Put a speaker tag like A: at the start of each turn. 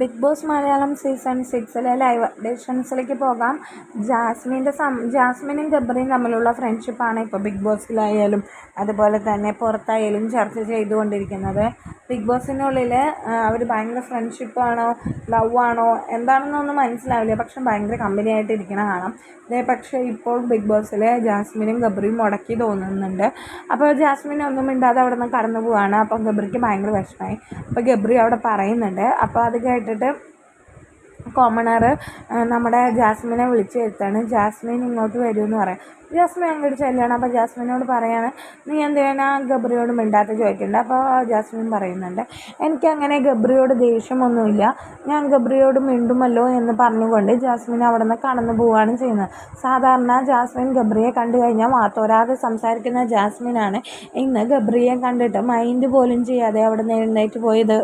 A: Big boss Malayalam season സിക്സിലെ live അപ്ഡേഷൻസിലേക്ക് പോകാം. ജാസ്മിന്റെ സം ജാസ്മിനും ഗബ്രിയും തമ്മിലുള്ള ഫ്രണ്ട്ഷിപ്പാണ് ഇപ്പോൾ ബിഗ് ബോസിലായാലും അതുപോലെ തന്നെ പുറത്തായാലും ചർച്ച ചെയ്തുകൊണ്ടിരിക്കുന്നത്. ബിഗ് ബോസിനുള്ളിൽ അവർ ഭയങ്കര ഫ്രണ്ട്ഷിപ്പാണോ ലവ് ആണോ എന്താണെന്നൊന്നും മനസ്സിലാവില്ല. പക്ഷെ ഭയങ്കര കമ്പനി ആയിട്ട് ഇരിക്കണ കാണാം. ഇതേ പക്ഷേ ഇപ്പോൾ ബിഗ് ബോസിൽ ജാസ്മിനും ഗബ്രിയും മുടക്കി തോന്നുന്നുണ്ട്. അപ്പോൾ ജാസ്മിൻ ഒന്നും മിണ്ടാതെ അവിടെ നിന്ന് കടന്നു പോവാണ്. അപ്പോൾ ഗബ്രിക്ക് ഭയങ്കര വിഷമമായി. അപ്പോൾ ഗബ്രി അവിടെ പറയുന്നുണ്ട്. അപ്പോൾ അത് കേട്ടിട്ട് കോമണർ നമ്മുടെ ജാസ്മിനെ വിളിച്ച് വരുത്താണ്. ജാസ്മിൻ ഇങ്ങോട്ട് വരുമെന്ന് പറയാം. ജാസ്മിൻ അങ്ങോട്ട് ചെല്ലുകയാണ്. അപ്പോൾ ജാസ്മിനോട് പറയാണ് നീ എന്തിനാ ഗബ്രിയോട് മിണ്ടാത്ത? ചോദിക്കേണ്ട അപ്പോൾ ജാസ്മിൻ പറയുന്നുണ്ട് എനിക്കങ്ങനെ ഗബ്രിയോട് ദേഷ്യമൊന്നുമില്ല. ഞാൻ ഗബ്രിയോട് മിണ്ടുമല്ലോ എന്ന് പറഞ്ഞുകൊണ്ട് ജാസ്മിൻ അവിടെ നിന്ന് കടന്നു പോവുകയാണ് ചെയ്യുന്നത്. സാധാരണ ജാസ്മിൻ ഗബ്രിയെ കണ്ടു കഴിഞ്ഞാൽ മാത്തോരാതെ സംസാരിക്കുന്ന ജാസ്മിനാണ് ഇന്ന് ഗബ്രിയെ കണ്ടിട്ട് മൈൻഡ് പോലും ചെയ്യാതെ അവിടെ നിന്ന് എഴുന്നേറ്റ് പോയത്.